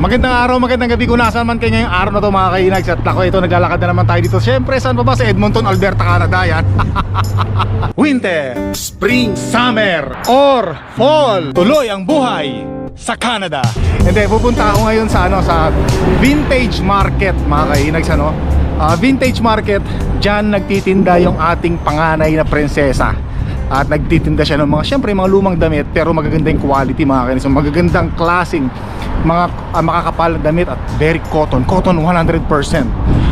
Magandang araw, magandang gabi kung nasaan man kayo ngayong araw na to mga kainags At ako ito, naglalakad na naman tayo dito. Siyempre, saan pa ba? Sa Edmonton, Alberta, Canada Yan? Winter, Spring, Summer, or Fall. Tuloy ang buhay sa Canada. Hindi, pupunta ako ngayon sa ano sa Vintage Market mga kainags ano? Ah, Vintage Market, dyan nagtitinda yung ating panganay na prinsesa. At nagtitinda siya ng mga syempre mga lumang damit pero magaganda yung quality mga kainis so, magagandang klaseng mga ah, makakapal damit at very cotton. Cotton 100%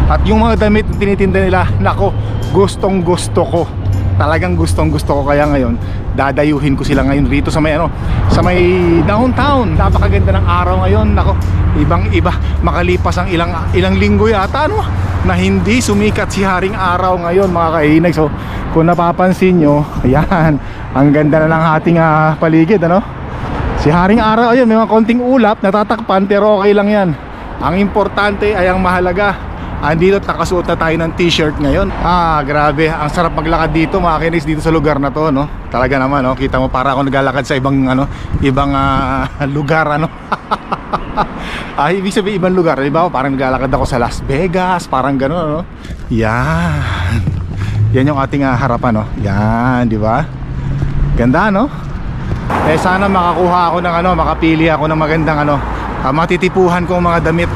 at yung mga damit na tinitinda nila nako gustong gusto ko. Talagang gustong gusto ko kaya ngayon dadayuhin ko sila ngayon rito sa may ano sa may downtown. Napakaganda ng araw ngayon. Nako ibang iba. Makalipas ang ilang ilang linggo yata ano? Na hindi sumikat si Haring Araw ngayon mga kainag so kung napapansin nyo ayan ang ganda na ng ating ah, paligid ano si Haring Araw ayun may mga konting ulap natatakpan pero okay lang yan. Ang importante ay ang mahalaga. Andito at nakasuot na tayo ng t-shirt ngayon. Ah grabe. Ang sarap maglakad dito mga kinis dito sa lugar na to no? Talaga naman no? Kita mo para ako naglalakad sa ibang ano ibang ah, lugar ano? Ah, ibig sabihin ibang lugar. Di ba parang naglalakad ako sa Las Vegas parang gano'n no yan. Yan yung ating ah, harapan no? Yan di ba? Ganda no eh sana makakuha ako ng ano makapili ako ng magandang ano ah, matitipuhan ko ang mga damit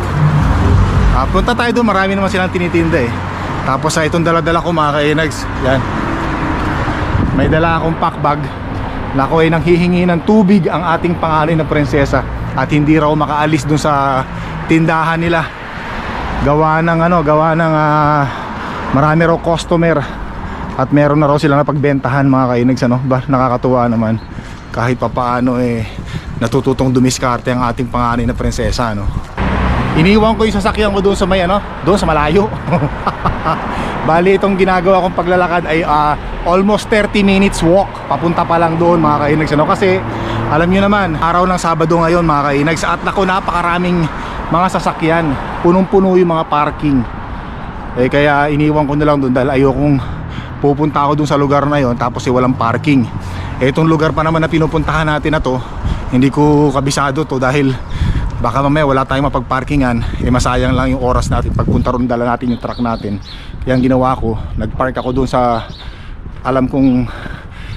Ah, punta tayo doon, marami naman silang tinitinda eh. Tapos sa itong dala-dala ko mga kainags, yan. May dala akong pack bag na ako ay nang hihingi ng tubig ang ating pangalan na prinsesa at hindi raw makaalis doon sa tindahan nila. Gawa ng ano, gawa ng ah, marami raw customer at meron na raw sila na pagbentahan mga kainags ano. Ba, nakakatuwa naman. Kahit papaano eh natututong dumiskarte ang ating panganay na prinsesa no. Iniwan ko yung sasakyan ko doon sa may ano, doon sa malayo. Bali itong ginagawa kong paglalakad ay ah, almost 30 minutes walk. Papunta pa lang doon mga kainags ano kasi alam niyo naman, araw ng Sabado ngayon mga kainags at nako napakaraming mga sasakyan. Punong-puno yung mga parking. Eh kaya iniwan ko na lang doon dahil ayokong pupunta ako doon sa lugar na yon tapos eh walang parking. Eh itong lugar pa naman na pinupuntahan natin na to, hindi ko kabisado to dahil baka mamaya wala tayong mapagparkingan. Eh masayang lang yung oras natin pagpunta ron dala natin yung truck natin. Kaya ang ginawa ko. Nagpark ako doon sa alam kong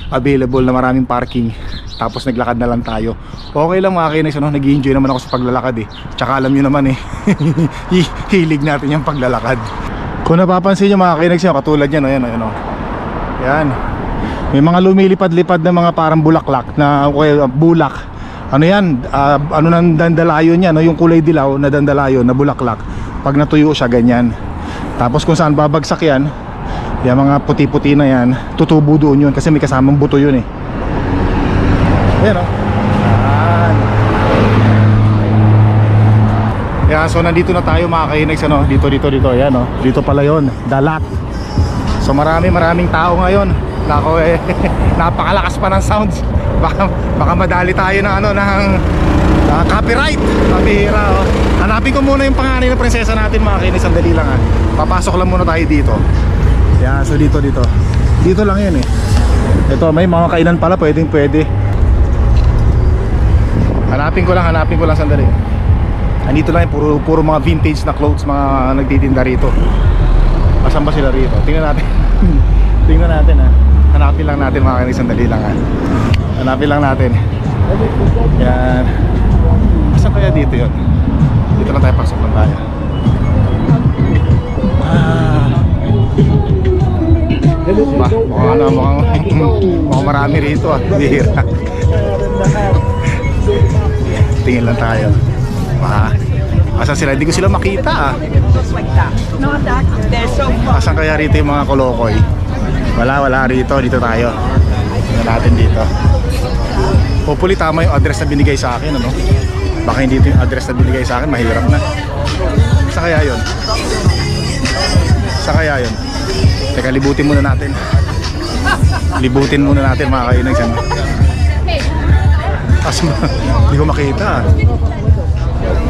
available na maraming parking. Tapos naglakad na lang tayo. Okay lang mga kinex ano, nag enjoy naman ako sa paglalakad eh. Tsaka alam nyo naman eh hi- hilig natin yung paglalakad. Kung napapansin nyo mga yun katulad yan o yan o yan o yan may mga lumilipad-lipad na mga parang bulaklak na okay, bulak. Ano yan? Ah, ano nang dandalayon yan no? yung kulay dilaw na dandalayon na bulaklak. Pag natuyo siya ganyan. Tapos kung saan babagsak yan yung mga puti-puti na yan tutubo doon yun kasi may kasamang buto yun eh. Ayan o yan yan so nandito na tayo mga kainags ano? Dito dito dito. Ayan o dito pala yon dalat. So marami maraming tao ngayon Nako eh. Napakalakas pa ng sounds. Baka, baka madali tayo ng ano ng ah, copyright. Pabihira oh. hanapin ko muna yung panganay ng prinsesa natin mga kinis. Sandali lang ah. papasok lang muna tayo dito. Yan so dito dito. Dito lang yan eh. Ito may mga kainan pala pwedeng pwede. Hanapin ko lang hanapin ko lang sandali. Andito lang yung puro, puro mga vintage na clothes mga nagtitinda rito. Asan ba sila rito? Tingnan natin. Tingnan natin ha hanapin lang natin mga kinis sandali lang ha. Hanapin lang natin. Yan. Saan kaya dito yun? Dito lang tayo pasok lang tayo ah. Ba, mukhang ano mukhang, mukhang marami rito ah. Bihira. Tingin lang tayo. Ah Asan sila? Hindi ko sila makita ah. Asan kaya rito yung mga kolokoy? Wala, wala rito. Dito tayo. Tingnan natin dito. Hopefully tama yung address na binigay sa akin, ano? Baka hindi ito yung address na binigay sa akin, mahirap na. Sa kaya yun? Sa kaya yun? Teka, libutin muna natin. Libutin muna natin mga kainag siya. Kasi hindi ko makita.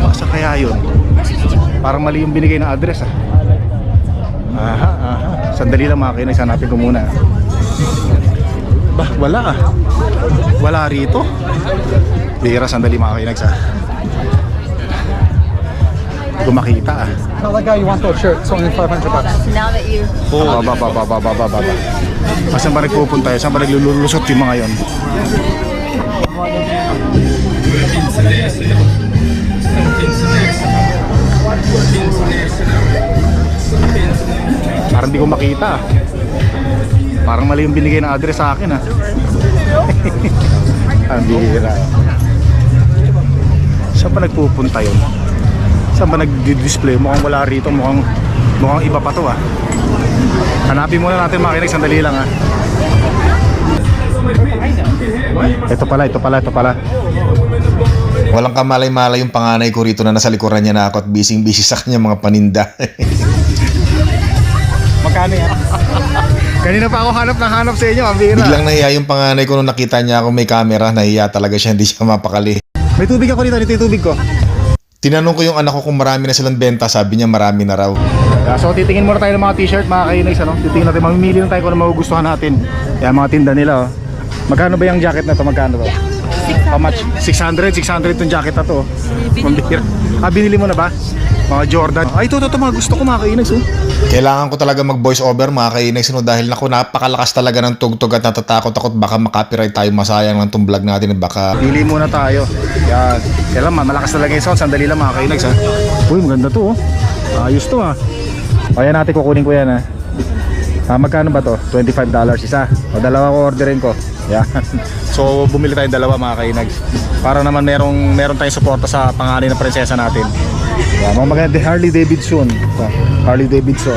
Baka sa kaya yun? Parang mali yung binigay na address ah. Aha. Sandali lang mga kainag, hanapin ko muna. Bah, wala ah. Wala rito. Bihira, sandali mga kainag sa. Hindi ko makita ah. Tell that guy you want that shirt. It's only 500 bucks. Now that you Oo. Baba, baba, baba, baba, baba. Ah, Saan ba nagpupunta yun? Saan ba naglululusot yung mga yon? Parang di ko makita. Parang mali yung binigay na address sa akin ah. Ang bihira. Saan ba nagpupunta yun? Saan ba nag-display? Mukhang wala rito. Mukhang, mukhang iba pa to ah. Hanapin muna natin makinig. Sandali lang ah. Ito pala, ito pala, ito pala. Walang kamalay-malay yung panganay ko rito na nasa likuran niya na ako at busy-busy sa kanya mga paninda. Magkano yan? Kanina pa ako hanap ng hanap sa inyo. Ang bihira. Biglang nahiya yung panganay ko nung nakita niya ako may camera, nahiya talaga siya, hindi siya mapakali. May tubig ako dito. Dito yung tubig ko. Tinanong ko yung anak ko kung marami na silang benta, sabi niya marami na raw. Yeah, so titingin muna tayo ng mga t-shirt mga kainis ano? Titingin natin, mamimili lang tayo kung ano magugustuhan natin. Yan mga tinda nila oh. Magkano ba yung jacket na to? Magkano to? How much? 600, 600 tong jacket na to. Mambihira. Ah, binili mo na ba? Mga Jordan. Ay, ito, ito, ito, mga gusto ko mga kainis oh. Kailangan ko talaga mag voice over mga kainex no dahil naku napakalakas talaga ng tugtog at natatakot ako baka makapiright tayo masayang ng tong vlog natin at baka Pili muna tayo. Yan. Kaya lang, malakas talaga yung sound. Sandali lang mga kainis ha. Uy, maganda to oh. Ayos to ha. O yan natin, kukunin ko yan ha. Ah, magkano ba to? $25 isa. O dalawa ko orderin ko. Yan. So bumili tayong dalawa mga kainags. Para naman merong meron tayong suporta sa panganay ng prinsesa natin. Yan, mga maganda Harley Davidson. Harley Davidson.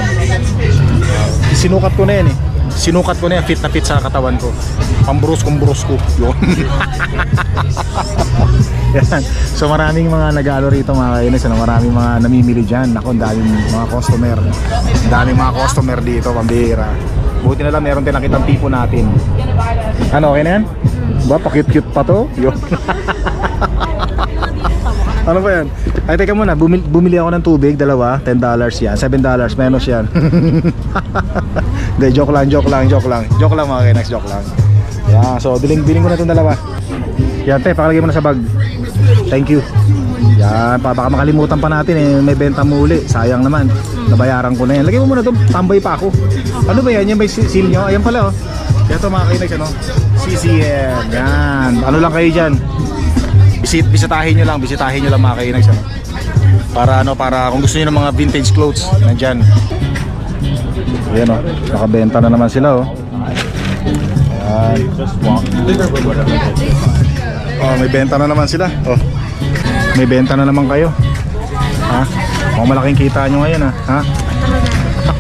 Sinukat ko na yan eh. Sinukat ko na yan, fit na fit sa katawan ko. Pambrus kong brus ko. Yun. Yan. So maraming mga nag-aalo rito mga kainis, ano, maraming mga namimili dyan. Ako, daming mga customer. Daming mga customer dito, pambihira. Buti na lang meron din nakitang tipo natin. Ano, okay na yan? Ba, pa-cute-cute pa to? Ano ba yan? Ay, teka muna, bumili, bumili ako ng tubig, dalawa, $10 yan, $7 menos yan. Hindi, joke lang, joke lang, joke lang. Joke lang mga kainex, joke lang. Yeah, so biling biling ko na itong dalawa. Yan te, pakalagay mo na sa bag. Thank you. Yan, pa, baka makalimutan pa natin eh, may benta muli. Sayang naman. Nabayaran ko na yan. Lagay mo muna ito, tambay pa ako. Ano ba yan? Yan may seal nyo? Ayan pala oh. Yan to mga kainex, ano? CCM. Yan. Ano lang kayo dyan? Visit, bisitahin nyo lang, bisitahin nyo lang mga kainex, ano? Para ano, para kung gusto niyo ng mga vintage clothes, nandyan. Ayan oh, nakabenta na naman sila oh. Ayan. Oh, may benta na naman sila. Oh. May benta na naman kayo. Ha? Mukhang malaking kita nyo ngayon ha. Ha?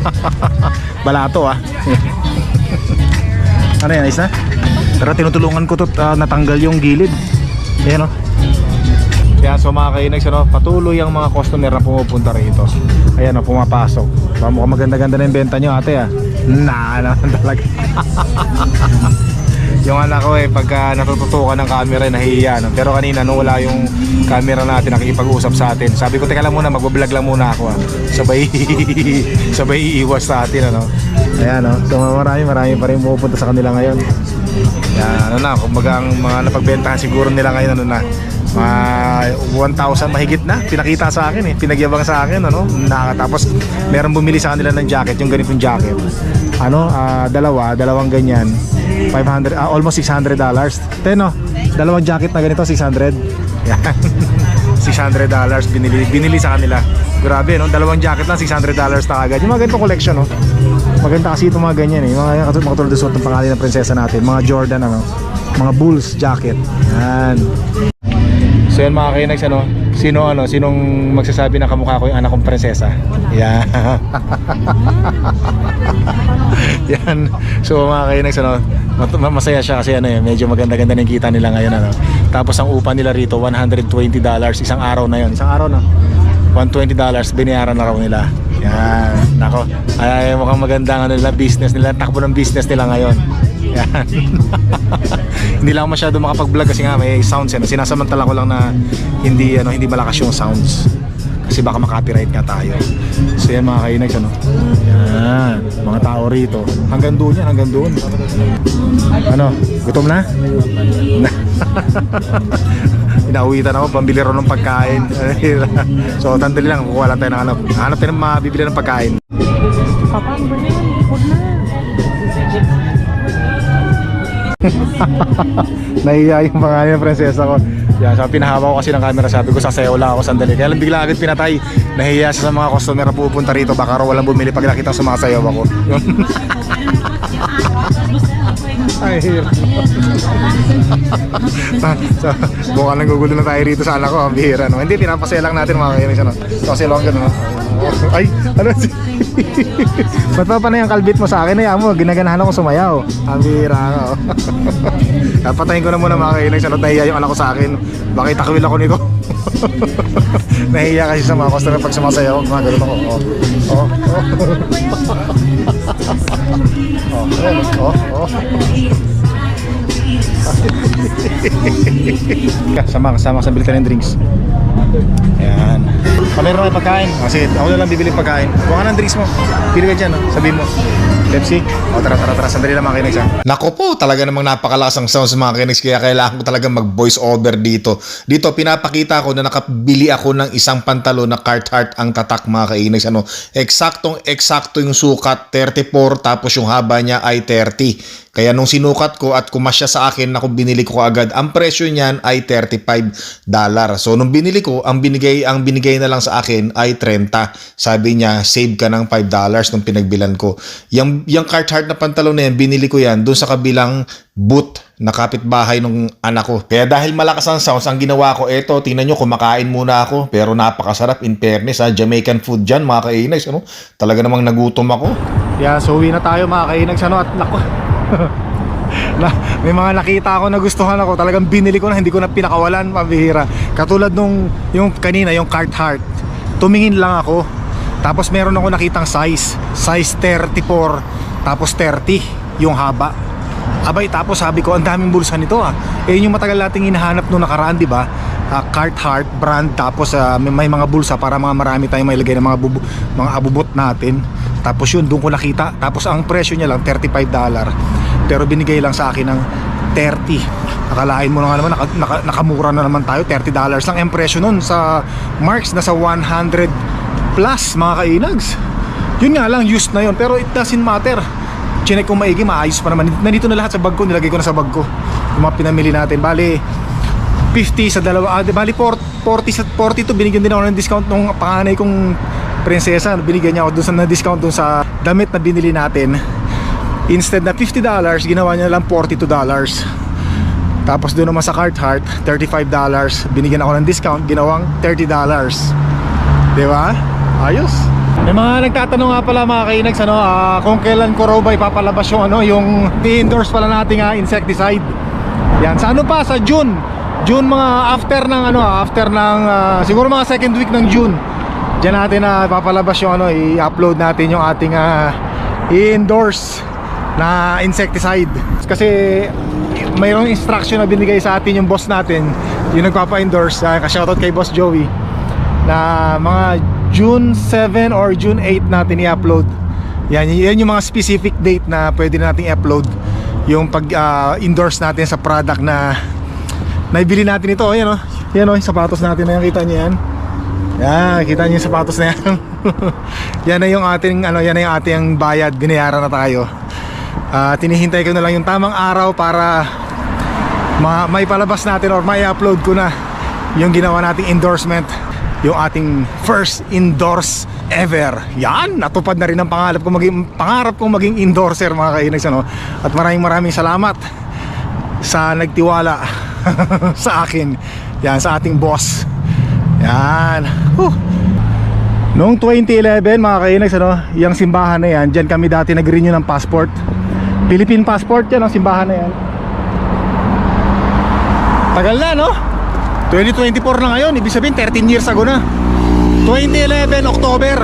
Balato ah. ano yan, ayos na? Pero tinutulungan ko to ah, natanggal yung gilid. Ayan oh. Kaya so mga kainags, ano, patuloy ang mga customer na pumupunta rito. Ayan o, pumapasok. Diba, mukhang maganda-ganda na yung benta nyo ate ah. Na naman talaga. Yung anak ko eh, pagka natututukan ng camera, nahihiya. No? Pero kanina, nung wala yung camera natin, nakikipag-usap sa atin. Sabi ko, teka lang muna, magbablog lang muna ako ah. Sabay, sabay iiwas sa atin, ano. Ayan no, so marami, marami pa rin pumupunta sa kanila ngayon. Yan, ano na, kumbaga ang mga napagbentahan siguro nila ngayon, ano na, mga 1,000 mahigit na pinakita sa akin eh pinagyabang sa akin ano nakatapos meron bumili sa kanila ng jacket yung ganitong jacket ano ah, dalawa dalawang ganyan 500 ah, almost 600 dollars. Teno dalawang jacket na ganito 600 yan. 600 dollars binili binili sa kanila. Grabe no? Dalawang jacket lang 600 dollars na agad. Yung mga ganitong collection no? Maganda kasi itong mga ganyan eh. Yung mga katulad mga suot ng pangalan ng prinsesa natin mga Jordan ano? Mga Bulls jacket. Yan. So yan mga kainags ano, sino ano, sinong magsasabi na kamukha ko yung anak kong prinsesa? Yan. yan. So mga kainags ano, mat- ma- masaya siya kasi ano eh, medyo maganda-ganda yung kita nila ngayon ano. Tapos ang upa nila rito 120 dollars isang araw na yon, isang araw na. 120 dollars binayaran na raw nila. Yan. Nako. Ay mukhang maganda ang ano nila business nila, takbo ng business nila ngayon. Yan. hindi lang masyado makapag-vlog kasi nga may sounds yan. Sinasamantala ko lang na hindi ano hindi malakas yung sounds. Kasi baka makopyright nga tayo. So yan mga kainags ano. Yan. Mga tao rito. Hanggang doon yan, hanggang doon. Ano? Gutom na? Inauwitan ako, pambili ro ng pagkain. so, tandali lang, kukuha lang tayo ng ano. Hanap tayo ng mabibili ng pagkain. Nahiya yung pangalan ng prinsesa ko. Yan, so pinahawa ko kasi ng camera, sabi ko sasayaw lang ako sandali. Kaya lang bigla agad pinatay. Nahiya siya sa mga customer na pupunta rito. Baka raw walang bumili pag nakita sumasayaw ako. Yun. Ay, hirap. so, mukhang nagugulo na tayo rito sa anak ko. Ang bihira, no? Hindi, pinapasaya lang natin mga kainis, ano? Kasi long no? Ay, ano. Ba't pa panay ang kalbit mo sa akin? Ay, mo, ginaganahan ako sumayaw. Ang bihira ka, oh. Patayin ko na muna mga kainis, ano? Nahiya yung anak ko sa akin. Bakit takwil ako nito? Nahiya kasi sa mga customer pag sumasayaw. Mga ganun ako. Oh, oh, oh. oh, oh, oh. Sama kasama sa bilitan ng drinks. Ayan. Pa meron kayo pagkain. Kasi ako na lang bibili pagkain. Kuha ka ng drinks mo. Pili ka dyan, no? Sabihin mo. Pepsi. O tara, tara, tara. Sandali lang mga kinex, ha? Nako po, talaga namang napakalakas ang sounds mga kinex kaya kailangan ko talaga mag voice over dito. Dito pinapakita ko na nakabili ako ng isang pantalon na Carhartt ang tatak mga kainex. Ano, eksaktong eksakto yung sukat 34 tapos yung haba niya ay 30. Kaya nung sinukat ko at kumasya sa akin na kung binili ko agad, ang presyo niyan ay 35 dollar. So nung binili ko, ang binigay ang binigay na lang sa akin ay 30. Sabi niya, save ka ng 5 dollars nung pinagbilan ko. Yung yung Carhartt na pantalon na yan, binili ko yan doon sa kabilang boot na kapitbahay ng anak ko. Kaya dahil malakas ang sounds, ang ginawa ko, eto, tingnan nyo, kumakain muna ako. Pero napakasarap, in fairness, ha? Jamaican food dyan, mga kainags, ano? Talaga namang nagutom ako. Yeah, so uwi na tayo mga kainags, ano? At nako. na, may mga nakita ako na gustuhan ako talagang binili ko na hindi ko na pinakawalan pambihira katulad nung yung kanina yung Carhartt tumingin lang ako tapos meron ako nakitang size. Size 34 tapos 30 yung haba. Abay tapos sabi ko ang daming bulsa nito ah. Eh yun yung matagal nating hinahanap nung nakaraan di ba? Uh, Carhartt brand tapos ah, may, may mga bulsa para mga marami tayong mailagay ng mga bubu, mga abubot natin. Tapos yun doon ko nakita. Tapos ang presyo niya lang 35 dollar. Pero binigay lang sa akin ng 30 akalain mo na nga naman naka, naka, nakamura na naman tayo. 30 dollars lang ang presyo nun sa Marks nasa 100 plus mga kainags. Yun nga lang used na yun pero it doesn't matter. Chinek ko maigi maayos pa naman. Nandito na lahat sa bag ko nilagay ko na sa bag ko. Yung mga pinamili natin. Bali 50 sa dalawa ah, bali 40, 40 sa 42 binigyan din ako ng discount nung panganay kong prinsesa. Binigyan niya ako dun sa na discount dun sa damit na binili natin. Instead na 50 dollars ginawa niya lang 42 dollars. Tapos doon naman sa Carhartt 35 dollars. Binigyan ako ng discount ginawang 30 dollars. Di ba ayos may mga nagtatanong nga pala mga kainags ano, ah, kung kailan ko raw ba ipapalabas yung ano, yung i-endorse pala nating ah, insecticide. Yan, sa ano pa sa June. June mga after ng ano, after ng ah, siguro mga second week ng June. Diyan natin na ipapalabas yung ano, i-upload natin yung ating ah, i-endorse na insecticide. Kasi mayroong instruction na binigay sa atin yung boss natin, yung nagpapa-endorse, uh, ka-shoutout kay Boss Joey na mga June 7 or June 8 natin i-upload. Yan, yan yung mga specific date na pwede nating i-upload yung pag ah, natin sa product na naibili natin ito. Ayan oh. Yan oh, yung sapatos natin na yan. Kita niyo yan? Yan, kita niyo yung sapatos na yan. yan na yung ating ano, yan na yung ating bayad. Binayaran na tayo. Ah, tinihintay ko na lang yung tamang araw para ma may palabas natin or may upload ko na yung ginawa nating endorsement yung ating first endorse ever. Yan, natupad na rin ang pangarap ko maging pangarap kong maging endorser mga kainags ano. At maraming maraming salamat sa nagtiwala sa akin. Yan sa ating boss. Yan. Whew. Noong 2011 mga kainags ano, yung simbahan na yan, diyan kami dati nag-renew ng passport. Philippine passport yan ang simbahan na yan. Tagal na no? 2024 na ngayon, ibig sabihin 13 years ago na. 2011 October.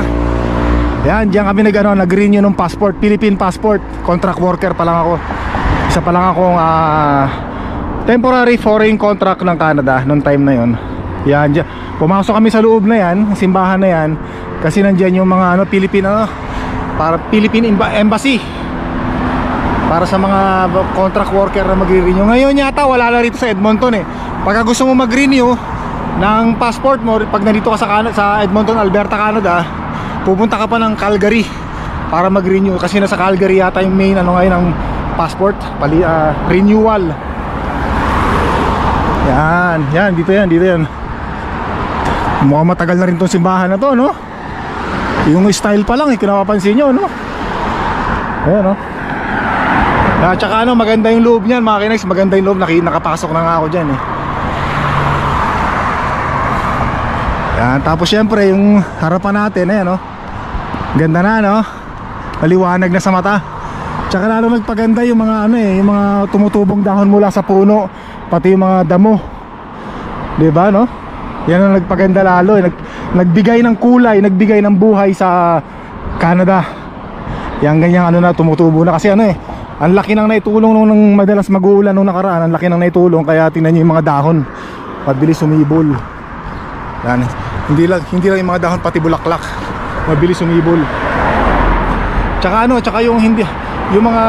Yan, diyan kami nag, ano, nag-renew ng passport Philippine passport, contract worker pa lang ako. Isa pa lang akong ah, Temporary foreign contract ng Canada Noong time na yon Yan, diyan, pumasok kami sa loob na yan Simbahan na yan Kasi nandiyan yung mga ano, Philippine ano, para Philippine Emba- Embassy para sa mga contract worker na magre-renew. Ngayon yata wala na rito sa Edmonton eh. Pagka gusto mo mag-renew ng passport mo pag nandito ka sa, Canada, sa Edmonton, Alberta, Canada, pupunta ka pa ng Calgary para mag-renew kasi nasa Calgary yata yung main ano ngayon ng passport, pali, ah, renewal. Yan, yan, dito yan, dito yan. Mukhang matagal na rin tong simbahan na to, no? Yung style pa lang, eh, kung napapansin nyo, no? Ayan, no? At saka ano, maganda yung loob niyan, mga kinex, maganda yung loob, nakapasok na nga ako dyan, eh. Yan, tapos syempre, yung harapan natin, ayan, no? Ganda na, no? Maliwanag na sa mata. Tsaka lalo nagpaganda yung mga ano eh, yung mga tumutubong dahon mula sa puno, pati yung mga damo. 'Di ba, no? Yan ang nagpaganda lalo, eh. Nag, nagbigay ng kulay, nagbigay ng buhay sa Canada. Yang ganyang ano na tumutubo na kasi ano eh, ang laki nang naitulong nung, nung madalas mag-uulan nung nakaraan, ang laki nang naitulong kaya tingnan niyo yung mga dahon. Mabilis sumibol. Yan. Hindi lang hindi lang yung mga dahon pati bulaklak. Mabilis sumibol. Tsaka ano, tsaka yung hindi yung mga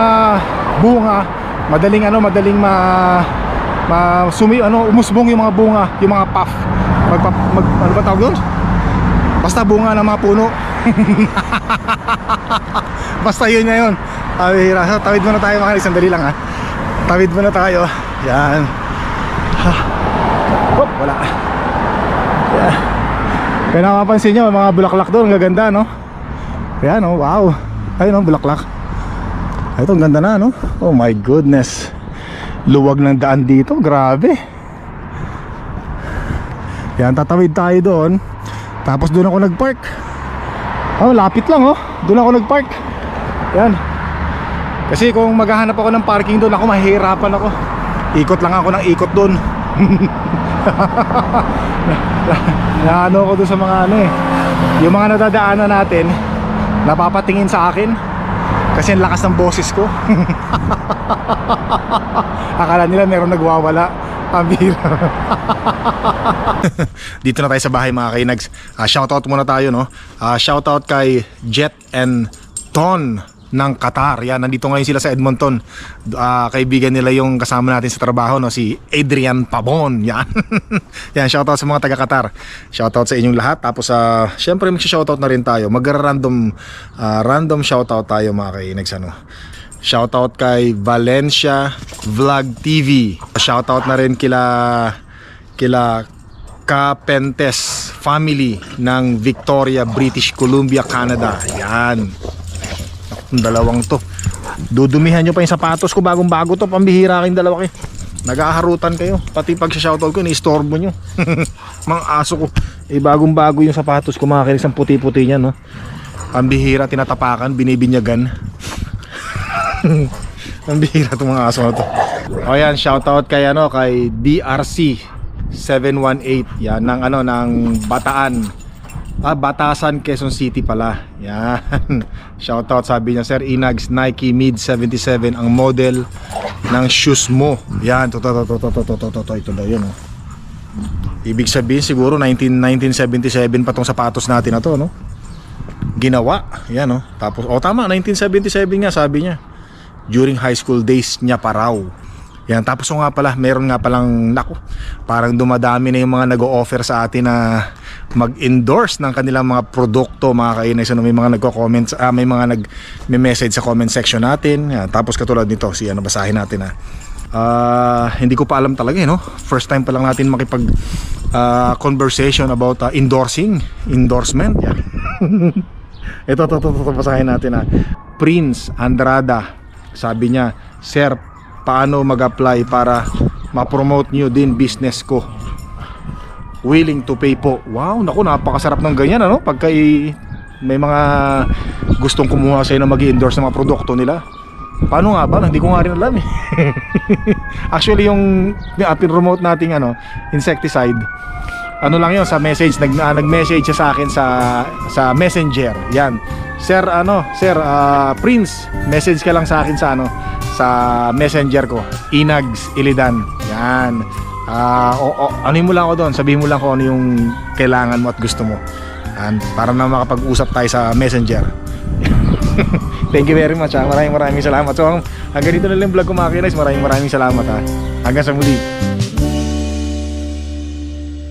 bunga, madaling ano, madaling ma ma sumi ano, umusbong yung mga bunga, yung mga puff. Mag, mag ano ba tawag doon? Basta bunga ng mga puno. Basta yun na yun. Tawid, tawid muna tayo mga isang dali lang ha. Tawid muna tayo. Yan. Ha. Oh, wala. Yeah. Kaya nakapansin nyo, mga bulaklak doon, gaganda, no? Kaya, no? Wow. Ayun, no? Bulaklak. Ito, ang ganda na, no? Oh my goodness. Luwag ng daan dito, grabe. Yan, tatawid tayo doon. Tapos doon ako nag-park. Oh, lapit lang, oh. Doon ako nag-park. Yan. Kasi kung maghahanap ako ng parking doon, ako mahihirapan ako. Ikot lang ako ng ikot doon. na ano ko doon sa mga ano eh. Yung mga nadadaanan natin napapatingin sa akin. Kasi ang lakas ng boses ko. Akala nila meron nagwawala. Bihira dito na tayo sa bahay mga kainags. Uh, shoutout muna tayo no? Uh, shoutout kay Jet and Ton ng Qatar. Yan, nandito ngayon sila sa Edmonton. Ah, kaibigan nila yung kasama natin sa trabaho, no, si Adrian Pabon. Yan. Yan, shoutout sa mga taga Qatar. Shoutout sa inyong lahat. Tapos uh, syempre magsi-shoutout na rin tayo. Mag-random ah, random shoutout tayo mga kainags ano. Shoutout kay Valencia Vlog TV. Shoutout na rin kila kila Kapentes family ng Victoria, British Columbia, Canada. Yan. Ang dalawang to. Dudumihan nyo pa yung sapatos ko bagong bago to. Pambihira kayong dalawa kayo. Nag-aaharutan kayo. Pati pag sa shoutout ko, ni-istorbo nyo. mga aso ko. Eh bagong bago yung sapatos ko mga kinis. Ang puti-puti niya no. Pambihira, tinatapakan, binibinyagan. Ang bihira itong mga aso na to. O yan, shoutout kay ano, kay DRC 718. Yan, ng ano, ng Bataan. Ah, Batasan, Quezon City pala. Yan. Shoutout sabi niya, Sir Inags Nike Mid 77 ang model ng shoes mo. Yan, to to to to to to to to to ito daw yun. Oh. Ibig sabihin siguro 19 1977 pa tong sapatos natin na to, no? Ginawa. Yan, oh. Tapos oh tama, 1977 nga sabi niya. During high school days niya pa raw. Yan, tapos nga pala, meron nga palang, naku, parang dumadami na yung mga nag-o-offer sa atin na mag-endorse ng kanilang mga produkto, mga kainis. Ano, may mga nagko-comments, ah, may mga nag-message sa comment section natin. Yan, tapos katulad nito, si ano, basahin natin ha. Ah, hindi ko pa alam talaga eh, no? First time pa lang natin makipag ah, conversation about ah, endorsing, endorsement. Yan. ito, ito, ito, ito, basahin natin ha. Prince Andrada, sabi niya, Sir, paano mag-apply para ma-promote nyo din business ko? Willing to pay po. Wow, naku, napakasarap ng ganyan, ano? Pagka may mga gustong kumuha sa'yo na mag endorse ng mga produkto nila. Paano nga ba? Hindi ko nga rin alam eh. Actually, yung uh, pinromote nating ano, insecticide, ano lang yun sa message nag ah, nag-message siya sa akin sa sa Messenger. Yan. Sir ano, Sir ah, Prince, message ka lang sa akin sa ano sa Messenger ko. Inags Ilidan. Yan. Ah, o, o, ano mo lang ako doon, sabihin mo lang kung ano yung kailangan mo at gusto mo. And para na makapag-usap tayo sa Messenger. Thank you very much ha. Maraming maraming salamat. So hanggang dito na lang vlog ko mga. Maraming maraming salamat ha. Hanggang sa muli.